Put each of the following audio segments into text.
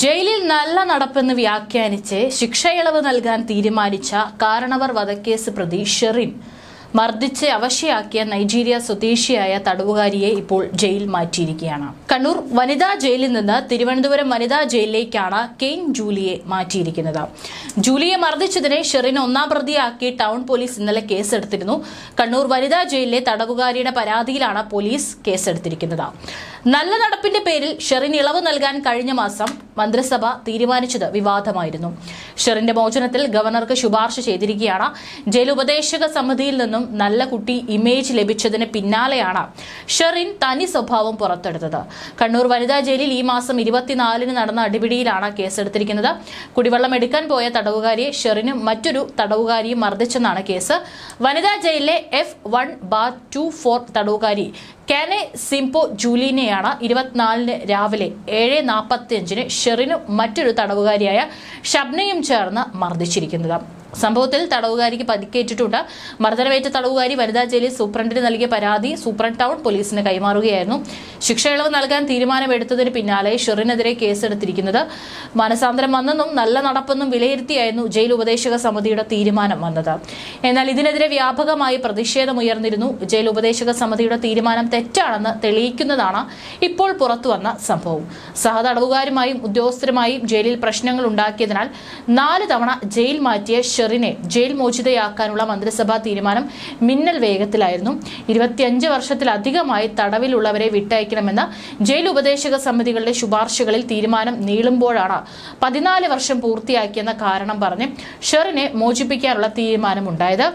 ജയിലിൽ നല്ല നടപ്പെന്ന് വ്യാഖ്യാനിച്ച് ശിക്ഷയിളവ് നൽകാൻ തീരുമാനിച്ച കാരണവർ വധക്കേസ് പ്രതി ഷെറിൻ. മർദ്ദിച്ച് അവശയാക്കിയ നൈജീരിയ സ്വദേശിയായ തടവുകാരിയെ ഇപ്പോൾ ജയിൽ മാറ്റിയിരിക്കുകയാണ്. കണ്ണൂർ വനിതാ ജയിലിൽ നിന്ന് തിരുവനന്തപുരം വനിതാ ജയിലിലേക്കാണ് കെയ്ൻ ജൂലിയെ മാറ്റിയിരിക്കുന്നത്. ജൂലിയെ മർദ്ദിച്ചതിനെ ഷെറിൻ ഒന്നാം പ്രതിയാക്കി ടൗൺ പോലീസ് ഇന്നലെ കേസെടുത്തിരുന്നു. കണ്ണൂർ വനിതാ ജയിലിലെ തടവുകാരിയുടെ പരാതിയിലാണ് പോലീസ് കേസെടുത്തിരിക്കുന്നത്. നല്ല നടപ്പിന്റെ പേരിൽ ഷെറിൻ ഇളവ് നൽകാൻ കഴിഞ്ഞ മാസം മന്ത്രിസഭ തീരുമാനിച്ചത് വിവാദമായിരുന്നു. ഷെറിന്റെ മോചനത്തിൽ ഗവർണർക്ക് ശുപാർശ ചെയ്തിരിക്കുകയാണ്. ജയിലുപദേശക സമിതിയിൽ നിന്നും നല്ല കുട്ടി ഇമേജ് ലഭിച്ചതിന് പിന്നാലെയാണ് ഷെറിൻ തനി സ്വഭാവം പുറത്തെടുത്തത്. കണ്ണൂർ വനിതാ ജയിലിൽ ഈ മാസം ഇരുപത്തിനാലിന് നടന്ന അടിപിടിയിലാണ് കേസെടുത്തിരിക്കുന്നത്. കുടിവെള്ളം എടുക്കാൻ പോയ തടവുകാരിയെ ഷെറിനും മറ്റൊരു തടവുകാരിയും മർദ്ദിച്ചെന്നാണ് കേസ്. വനിതാ ജയിലിലെ F one bar two four തടവുകാരി കാനെ സിംപോ ജൂലിനെയാണ് ഇരുപത്തിനാലിന് രാവിലെ ഏഴ് നാൽപ്പത്തി അഞ്ചിന് ഷെറിനും മറ്റൊരു തടവുകാരിയായ ഷബ്നയും ചേർന്ന് മർദ്ദിച്ചിരിക്കുന്നത്. സംഭവത്തിൽ തടവുകാരിക്ക് പരിക്കേറ്റിട്ടുണ്ട്. മർദ്ദനമേറ്റ തടവുകാരി വനിതാ ജയിലിൽ സൂപ്രണ്ടിന് നൽകിയ പരാതി സൂപ്രണ്ട് ടൗൺ പോലീസിന് കൈമാറുകയായിരുന്നു. ശിക്ഷ ഇളവ് നൽകാൻ തീരുമാനമെടുത്തതിന് പിന്നാലെ ഷെറിനെതിരെ കേസെടുത്തിരിക്കുന്നത് മനസാന്തരം വന്നെന്നും നല്ല നടപ്പെന്നും വിലയിരുത്തിയായിരുന്നു ജയിൽ ഉപദേശക സമിതിയുടെ തീരുമാനം വന്നത്. എന്നാൽ ഇതിനെതിരെ വ്യാപകമായി പ്രതിഷേധമുയർന്നിരുന്നു. ജയിൽ ഉപദേശക സമിതിയുടെ തീരുമാനം തെറ്റാണെന്ന് തെളിയിക്കുന്നതാണ് ഇപ്പോൾ പുറത്തുവന്ന സംഭവം. സഹതടവുകാരുമായും ഉദ്യോഗസ്ഥരുമായും ജയിലിൽ പ്രശ്നങ്ങൾ ഉണ്ടാക്കിയതിനാൽ നാല് തവണ ജയിൽ മാറ്റിയ ഷെറിനെ ജയിൽ മോചിതയാക്കാനുള്ള മന്ത്രിസഭാ തീരുമാനം മിന്നൽ വേഗത്തിലായിരുന്നു. ഇരുപത്തിയഞ്ച് വർഷത്തിലധികമായി തടവിലുള്ളവരെ വിട്ടയക്കണമെന്ന ജയിൽ ഉപദേശക സമിതികളുടെ ശുപാർശകളിൽ തീരുമാനം നീളുമ്പോഴാണ് പതിനാല് വർഷം പൂർത്തിയാക്കിയെന്ന കാരണം പറഞ്ഞ് ഷെറിനെ മോചിപ്പിക്കാനുള്ള തീരുമാനമുണ്ടായത്.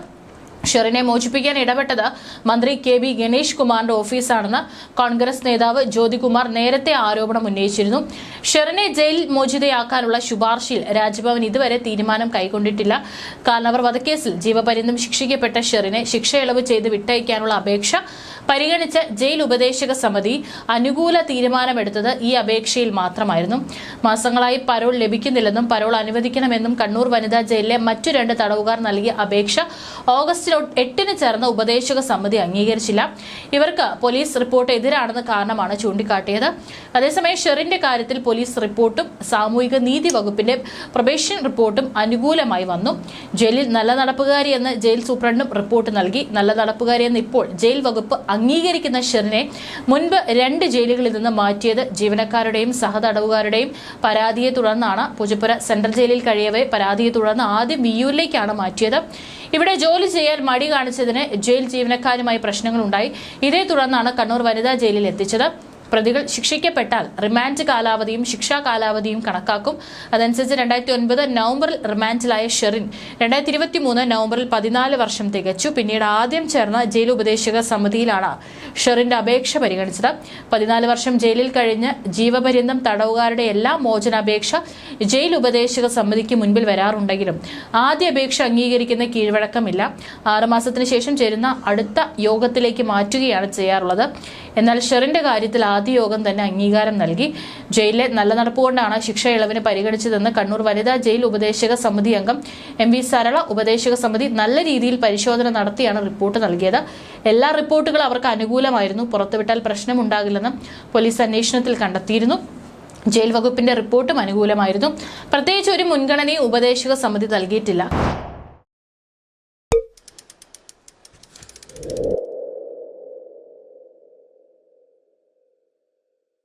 ഷെറിനെ മോചിപ്പിക്കാൻ ഇടപെട്ടത് മന്ത്രി കെ ബി ഗണേഷ് കുമാറിന്റെ ഓഫീസാണെന്ന് കോൺഗ്രസ് നേതാവ് ജ്യോതികുമാർ നേരത്തെ ആരോപണം ഉന്നയിച്ചിരുന്നു. ഷെറിനെ ജയിൽ മോചിതയാക്കാനുള്ള ശുപാർശയിൽ രാജ്ഭവൻ ഇതുവരെ തീരുമാനം കൈക്കൊണ്ടിട്ടില്ല. കാരണം അവർ വധക്കേസിൽ ജീവപര്യന്തം ശിക്ഷിക്കപ്പെട്ട ഷെറിനെ ശിക്ഷ ഇളവ് ചെയ്ത് വിട്ടയക്കാനുള്ള അപേക്ഷ പരിഗണിച്ച ജയിൽ ഉപദേശക സമിതി അനുകൂല തീരുമാനമെടുത്തത് ഈ അപേക്ഷയിൽ മാത്രമായിരുന്നു. മാസങ്ങളായി പരോൾ ലഭിക്കുന്നില്ലെന്നും പരോൾ അനുവദിക്കണമെന്നും കണ്ണൂർ വനിതാ ജയിലിലെ മറ്റു രണ്ട് തടവുകാർ നൽകിയ അപേക്ഷ ഓഗസ്റ്റ് എട്ടിന് ചേർന്ന ഉപദേശക സമിതി അംഗീകരിച്ചില്ല. ഇവർക്ക് പോലീസ് റിപ്പോർട്ട് എതിരാണെന്ന കാരണമാണ് ചൂണ്ടിക്കാട്ടിയത്. അതേസമയം ഷെറിന്റെ കാര്യത്തിൽ പോലീസ് റിപ്പോർട്ടും സാമൂഹിക നീതി വകുപ്പിന്റെ പ്രൊബേഷൻ റിപ്പോർട്ടും അനുകൂലമായി വന്നു. ജയിലിൽ നല്ല നടപ്പുകാരി എന്ന് ജയിൽ സൂപ്രണ്ടും റിപ്പോർട്ട് നൽകി. നല്ല നടപ്പുകാരി എന്ന് ഇപ്പോൾ ജയിൽ വകുപ്പ് അംഗീകരിക്കുന്ന ഷെറിനെ മുൻപ് രണ്ട് ജയിലുകളിൽ നിന്ന് മാറ്റിയത് ജീവനക്കാരുടെയും സഹതടവുകാരുടെയും പരാതിയെ തുടർന്നാണ്. പൂജപ്പുര സെൻട്രൽ ജയിലിൽ കഴിയവെ പരാതിയെ തുടർന്ന് ആദ്യം വിയൂരിലേക്കാണ് മാറ്റിയത്. ഇവിടെ ജോലി ചെയ്യാൻ മടി കാണിച്ചതിന് ജയിൽ ജീവനക്കാരുമായി പ്രശ്നങ്ങളുണ്ടായി. ഇതേ തുടർന്നാണ് കണ്ണൂർ വനിതാ ജയിലിൽ എത്തിച്ചത്. പ്രതികൾ ശിക്ഷിക്കപ്പെട്ടാൽ റിമാൻഡ് കാലാവധിയും ശിക്ഷാ കാലാവധിയും കണക്കാക്കും. അതനുസരിച്ച് രണ്ടായിരത്തി ഒൻപത് നവംബറിൽ റിമാൻഡിലായ ഷെറിൻ രണ്ടായിരത്തി ഇരുപത്തി മൂന്ന് നവംബറിൽ പതിനാല് വർഷം തികച്ചു. പിന്നീട് ആദ്യം ചേർന്ന ജയിൽ ഉപദേശക സമിതിയിലാണ് ഷെറിന്റെ അപേക്ഷ പരിഗണിച്ചത്. പതിനാല് വർഷം ജയിലിൽ കഴിഞ്ഞ് ജീവപര്യന്തം തടവുകാരുടെ എല്ലാ മോചനാപേക്ഷ ജയിൽ ഉപദേശക സമിതിക്ക് മുൻപിൽ വരാറുണ്ടെങ്കിലും ആദ്യ അപേക്ഷ അംഗീകരിക്കുന്ന കീഴ്വഴക്കമില്ല. ആറുമാസത്തിന് ശേഷം ചേരുന്ന അടുത്ത യോഗത്തിലേക്ക് മാറ്റുകയാണ് ചെയ്യാറുള്ളത്. എന്നാൽ ഷെറിന്റെ കാര്യത്തിൽ ആദ്യ യോഗം തന്നെ അംഗീകാരം നൽകി. ജയിലിലെ നല്ല നടപ്പുകൊണ്ടാണ് ശിക്ഷ ഇളവിന് പരിഗണിച്ചതെന്ന് കണ്ണൂർ വനിതാ ജയിൽ ഉപദേശക സമിതി അംഗം എം വി സരള ഉപദേശക സമിതി നല്ല രീതിയിൽ പരിശോധന നടത്തിയാണ് റിപ്പോർട്ട് നൽകിയത്. എല്ലാ റിപ്പോർട്ടുകളും അവർക്ക് അനുകൂലമായിരുന്നു. പുറത്തുവിട്ടാൽ പ്രശ്നമുണ്ടാകില്ലെന്ന് പോലീസ് അന്വേഷണത്തിൽ കണ്ടെത്തിയിരുന്നു. ജയിൽ വകുപ്പിന്റെ റിപ്പോർട്ടും അനുകൂലമായിരുന്നു. പ്രത്യേകിച്ച് ഒരു മുൻഗണനയും ഉപദേശക സമിതി നൽകിയിട്ടില്ല.